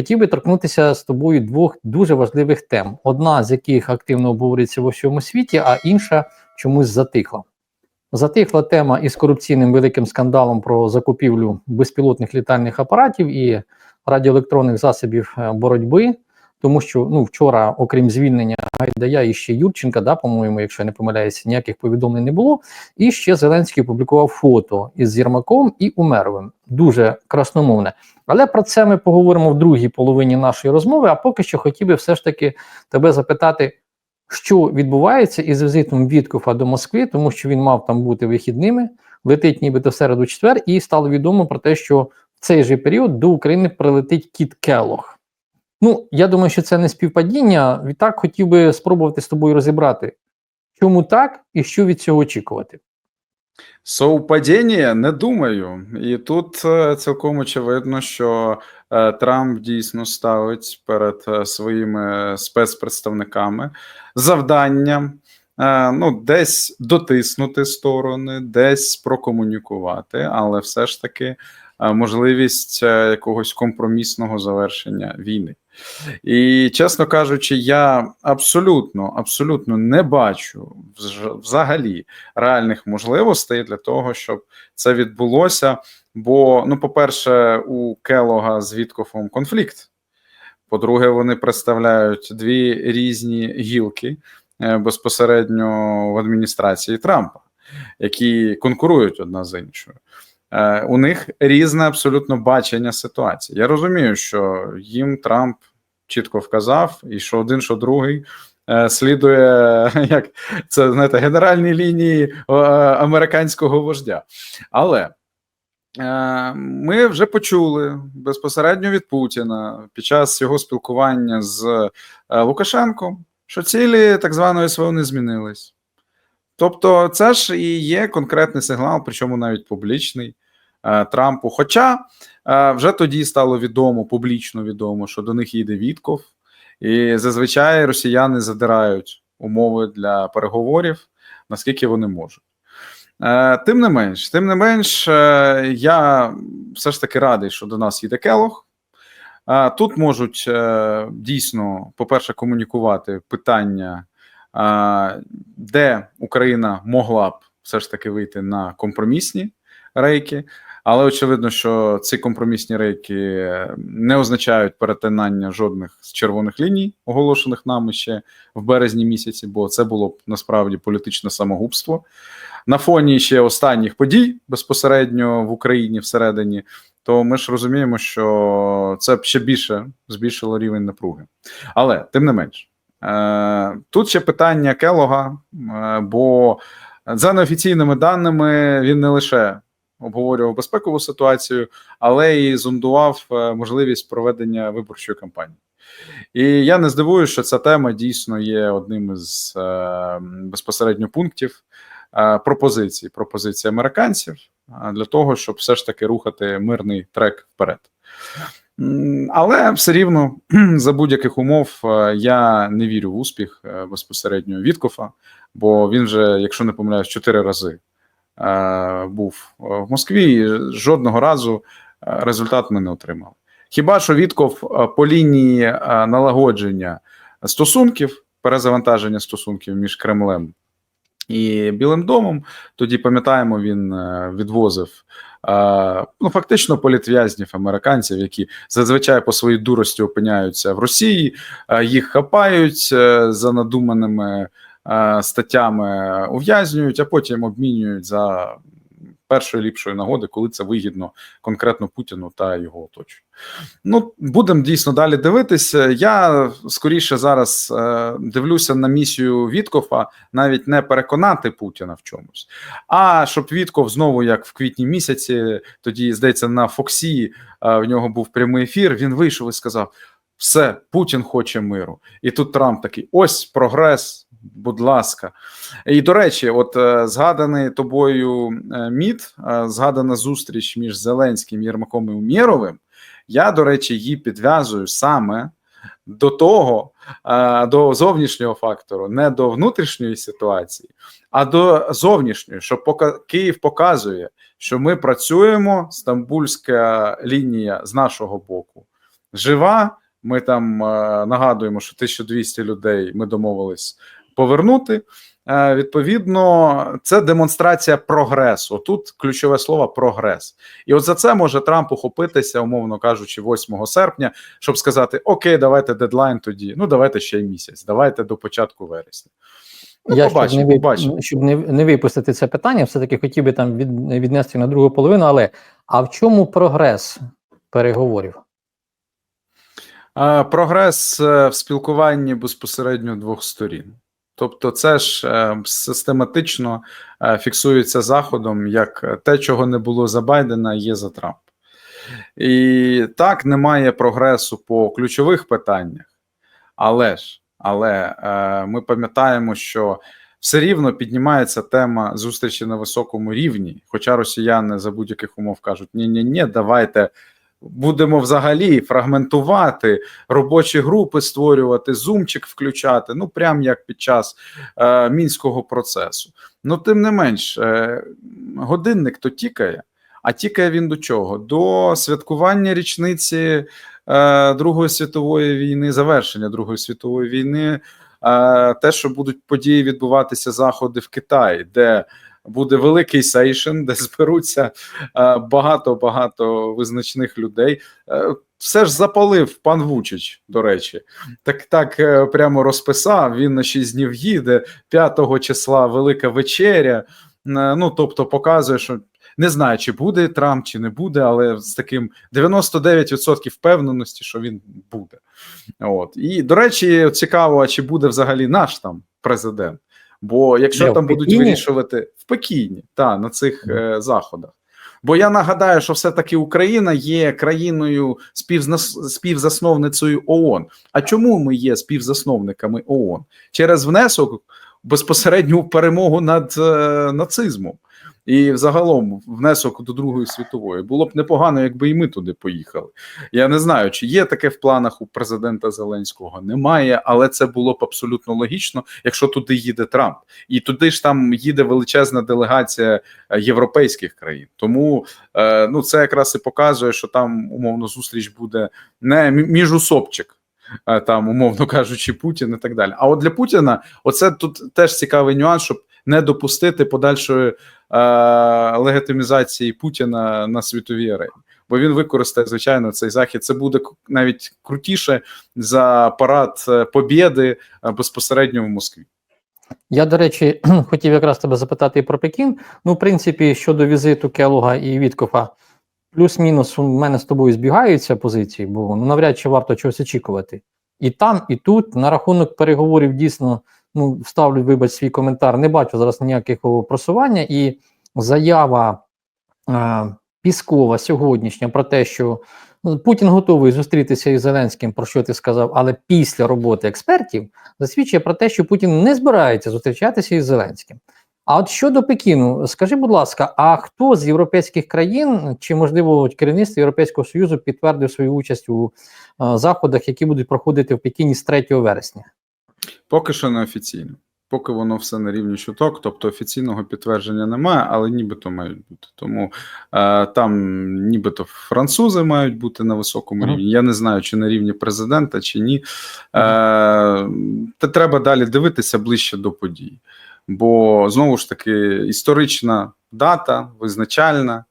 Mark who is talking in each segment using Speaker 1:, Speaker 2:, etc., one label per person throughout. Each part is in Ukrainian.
Speaker 1: хотів би торкнутися з тобою двох дуже важливих тем: одна з яких активно обговорюється в усьому світі, а інша чомусь затихла. Затихла тема із корупційним великим скандалом про закупівлю безпілотних літальних апаратів і радіоелектронних засобів е, боротьби. Тому що ну вчора, окрім звільнення Гайдая і ще Юрченка, да, по-моєму, якщо я не помиляюся, ніяких повідомлень не було. І ще Зеленський опублікував фото із Єрмаком і Умеровим. Дуже красномовне. Але про це ми поговоримо в другій половині нашої розмови. А поки що хотів би все ж таки тебе запитати, що відбувається із візитом Віткофа до Москви, тому що він мав там бути вихідними, летить нібито в середу четвер, і стало відомо про те, що в цей же період до України прилетить Кіт Келох. Ну, я думаю, що це не співпадіння. Відтак хотів би спробувати з тобою розібрати, чому так і що від цього очікувати.
Speaker 2: Совпадіння? Не думаю. І тут е, цілком очевидно, що е, Трамп дійсно ставить перед е, своїми спецпредставниками завданням ну, десь дотиснути сторони, десь прокомунікувати, але все ж таки можливість якогось компромісного завершення війни. І чесно кажучи, я абсолютно абсолютно не бачу взагалі реальних можливостей для того, щоб це відбулося. Бо, ну, по-перше, у Келога з Віткофом конфлікт. По-друге, вони представляють дві різні гілки е, безпосередньо в адміністрації Трампа, які конкурують одна з іншою. Е, У них різне абсолютно бачення ситуації. Я розумію, що їм Трамп чітко вказав, і що один, що другий е, слідує як це знаєте, генеральній лінії е, американського вождя. Але ми вже почули безпосередньо від Путіна під час його спілкування з Лукашенком, що цілі так званої СВО не змінились. Тобто, це ж і є конкретний сигнал, причому навіть публічний е, Трампу. Хоча е, вже тоді стало відомо, публічно відомо, що до них їде Вітков, і зазвичай росіяни задирають умови для переговорів, наскільки вони можуть. Е, Тим не менш, тим не менш, я все ж таки радий, що до нас їде Келох. Тут можуть дійсно, по-перше, комунікувати питання, де Україна могла б все ж таки вийти на компромісні рейки. Але очевидно, що ці компромісні рейки не означають перетинання жодних з червоних ліній, оголошених нами ще в березні місяці, бо це було б насправді політичне самогубство. На фоні ще останніх подій безпосередньо в Україні всередині, то ми ж розуміємо, що це б ще більше збільшило рівень напруги. Але тим не менш, тут ще питання Келога, е, бо за неофіційними даними він не лише обговорював безпекову ситуацію, але і зондував е, можливість проведення виборчої кампанії. І я не здивуюся, що ця тема дійсно є одним із е, безпосередньо пунктів е, пропозицій, пропозицій американців е, для того, щоб все ж таки рухати мирний трек вперед. Але все рівно за будь-яких умов е, я не вірю в успіх е, безпосередньо Віткофа, бо він вже, якщо не помиляюсь, чотири рази е, був в Москві, і жодного разу результат ми не отримали. Хіба що Вітков по лінії налагодження стосунків, перезавантаження стосунків між Кремлем і Білим домом, тоді пам'ятаємо, він е, відвозив е, ну, фактично політв'язнів американців, які зазвичай по своїй дурості опиняються в Росії, е, їх хапають за надуманими статтями, ув'язнюють, а потім обмінюють за першої ліпшої нагоди, коли це вигідно конкретно Путіну та його оточенню. Ну, будемо дійсно далі дивитися. Я скоріше зараз е, дивлюся на місію Віткофа навіть не переконати Путіна в чомусь, а щоб Вітков знову, як в квітні місяці, тоді здається, на Фоксі е, в нього був прямий ефір. Він вийшов і сказав: все, Путін хоче миру. І тут Трамп такий: ось прогрес. Будь ласка, і до речі, от е, згаданий тобою е, міт, е, згадана зустріч між Зеленським, Єрмаком і Умєровим. Я, до речі, її підв'язую саме до того, до зовнішнього фактору, не до внутрішньої ситуації, а до зовнішньої, що пока Київ показує, що ми працюємо, стамбульська лінія з нашого боку жива. Ми там нагадуємо, що 1200 людей ми домовились повернути. Е, Відповідно, це демонстрація прогресу. Тут ключове слово прогрес. І от за це може Трамп ухопитися, умовно кажучи, 8 серпня, щоб сказати: Окей, давайте дедлайн тоді. Ну давайте ще й місяць, давайте до початку вересня. Ну,
Speaker 1: Я
Speaker 2: побачимо,
Speaker 1: щоб, не,
Speaker 2: побачимо.
Speaker 1: щоб не, не випустити це питання, все-таки хотів би там від, віднести на другу половину, але а в чому прогрес переговорів?
Speaker 2: Е, Прогрес е, в спілкуванні безпосередньо двох сторін. Тобто, це ж е, систематично е, фіксується Заходом як е, те, чого не було за Байдена, є за Трампа. І так немає прогресу по ключових питаннях, але ж, але ми пам'ятаємо, що все рівно піднімається тема зустрічі на високому рівні. Хоча росіяни за будь-яких умов кажуть: ні, ні, ні, давайте будемо взагалі фрагментувати робочі групи, створювати зумчик, включати. Ну прям як під час е, мінського процесу. Ну тим не менш, е, годинник то тікає. А тікає він до чого? До святкування річниці е, Другої світової війни, завершення Другої світової війни, е, те, що будуть події відбуватися заходи в Китаї, де буде великий сейшн, де зберуться багато багато визначних людей. Е, все ж запалив пан Вучич, до речі, так так е, прямо розписав. Він на 6 днів їде 5 числа Велика вечеря. Е, Ну тобто, показує, що не знаю, чи буде Трамп, чи не буде, але з таким 99% впевненості, що він буде. От і до речі, цікаво, а чи буде взагалі наш там президент. Бо якщо
Speaker 1: Де,
Speaker 2: там будуть вирішувати в Пекіні, та на цих е, заходах. Бо я нагадаю, що все-таки Україна є країною співзнас- співзасновницею ООН. А чому ми є співзасновниками ООН? Через внесок безпосередньо перемогу над е, нацизмом. І взагалом внесок до Другої світової було б непогано, якби і ми туди поїхали. Я не знаю, чи є таке в планах у президента Зеленського. Немає, але це було б абсолютно логічно, якщо туди їде Трамп, і туди ж там їде величезна делегація е, європейських країн. Тому е, ну це якраз і показує, що там умовно зустріч буде не мі- міжусобчик. е, Там, умовно кажучи, Путін і так далі. А от для Путіна, оце тут теж цікавий нюанс, щоб не допустити подальшої е, легітимізації Путіна на світовій арені. Бо він використає, звичайно, цей захід. Це буде навіть крутіше за парад е, побєди е, безпосередньо в Москві.
Speaker 1: Я, до речі, хотів якраз тебе запитати і про Пекін. Ну, в принципі, щодо візиту Келуга і Віткофа, плюс-мінус у мене з тобою збігаються позиції, бо ну, навряд чи варто чогось очікувати. І там, і тут на рахунок переговорів дійсно ну, вставлю, вибач, свій коментар. Не бачу зараз ніякого просування, і заява е, Піскова сьогоднішня про те, що ну, Путін готовий зустрітися із Зеленським, про що ти сказав, але після роботи експертів засвідчує про те, що Путін не збирається зустрічатися із Зеленським. А от щодо Пекіну, скажи, будь ласка, а хто з європейських країн чи можливо керівництво Європейського Союзу підтвердив свою участь у е, заходах, які будуть проходити в Пекіні з 3 вересня?
Speaker 2: Поки що не офіційно. Поки воно все на рівні чуток, тобто офіційного підтвердження немає, але нібито мають бути. Тому е, там нібито французи мають бути на високому рівні. Я не знаю, чи на рівні президента, чи ні. Е, та треба далі дивитися ближче до подій. Бо знову ж таки історична дата, визначальна,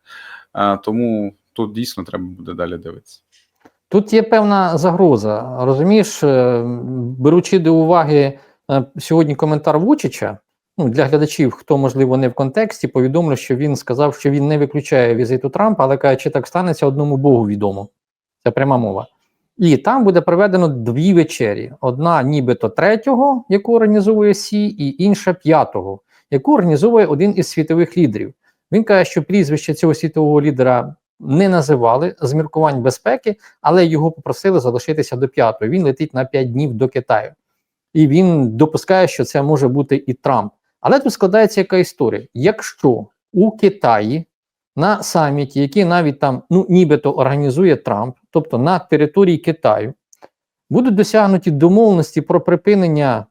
Speaker 2: е, тому тут дійсно треба буде далі дивитися.
Speaker 1: Тут є певна загроза. Розумієш, е, беручи до уваги е, сьогодні коментар Вучича, ну, для глядачів, хто можливо не в контексті, повідомлю, що він сказав, що він не виключає візиту Трампа, але каже, чи так станеться одному Богу відомо. Це пряма мова. І там буде проведено дві вечері: одна, нібито третього, яку організовує Сі, і інша п'ятого, яку організовує один із світових лідерів. Він каже, що прізвище цього світового лідера не називали з міркувань безпеки, але його попросили залишитися до п'ятої. Він летить на п'ять днів до Китаю. І він допускає, що це може бути і Трамп. Але тут складається яка історія: якщо у Китаї на саміті, який навіть там ну нібито організує Трамп, тобто на території Китаю, будуть досягнуті домовленості про припинення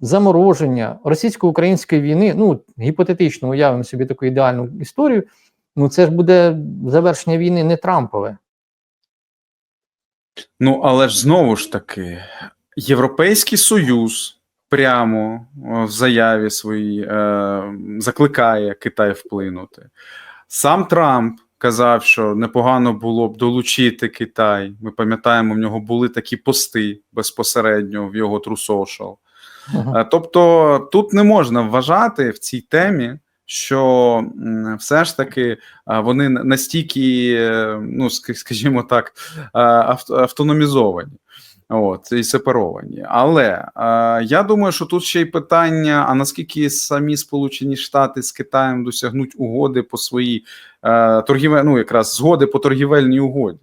Speaker 1: замороження російсько-української війни. Ну гіпотетично уявимо собі таку ідеальну історію. Ну це ж буде завершення війни не Трампове.
Speaker 2: Ну, але ж знову ж таки, Європейський Союз прямо в заяві своїй е, закликає Китай вплинути. Сам Трамп казав, що непогано було б долучити Китай. Ми пам'ятаємо, в нього були такі пости безпосередньо в його Social.
Speaker 1: Мгм.
Speaker 2: Е, Тобто тут не можна вважати в цій темі, що все ж таки вони настільки, е, ну скажімо так, а, автономізовані. От, і сепаровані. Але е, я думаю, що тут ще й питання: а наскільки самі Сполучені Штати з Китаєм досягнуть угоди по своїй е, торгівель, ну якраз згоди по торгівельній угоді.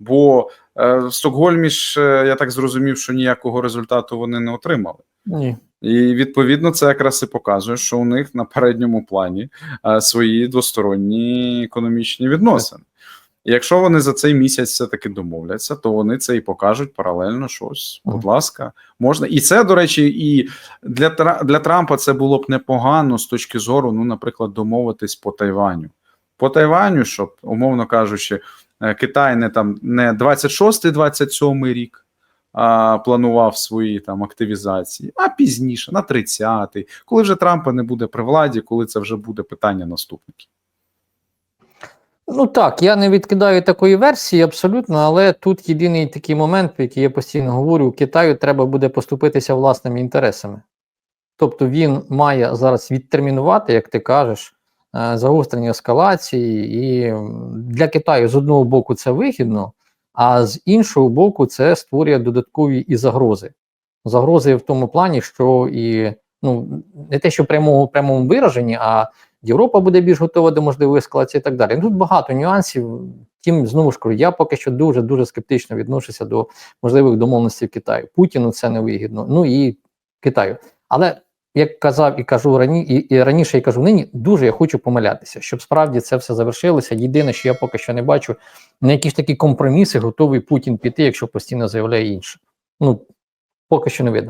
Speaker 2: Бо е, в Стокгольмі ж е, я так зрозумів, що ніякого результату вони не отримали.
Speaker 1: Ні.
Speaker 2: І відповідно це якраз і показує, що у них на передньому плані е, свої двосторонні економічні відносини. І якщо вони за цей місяць все-таки домовляться, то вони це і покажуть паралельно щось. Будь ласка, можна. І це, до речі, і для, для Трампа це було б непогано з точки зору, ну, наприклад, домовитись по Тайваню. По Тайваню, щоб, умовно кажучи, е, Китай не там не 26-27 рік а, планував свої там активізації, а пізніше, на 30-й, коли вже Трампа не буде при владі, коли це вже буде питання наступників.
Speaker 1: Ну так, я не відкидаю такої версії абсолютно, але тут єдиний такий момент, про який я постійно говорю: Китаю треба буде поступитися власними інтересами. Тобто він має зараз відтермінувати, як ти кажеш, е, загострення ескалації, і для Китаю з одного боку це вигідно, а з іншого боку, це створює додаткові і загрози. Загрози в тому плані, що і ну не те, що в прямому вираженні, а Європа буде більш готова до можливої ескалації і так далі. Ну, Тут багато нюансів. Втім, знову ж кажу, я поки що дуже дуже скептично відношуся до можливих домовленостей Китаю. Путіну це не вигідно. Ну і Китаю. Але як казав і кажу рані, і, і раніше і кажу нині, дуже я хочу помилятися, щоб справді це все завершилося. Єдине, що я поки що не бачу, на якісь такі компроміси готовий Путін піти, якщо постійно заявляє інше. Ну поки що не видно.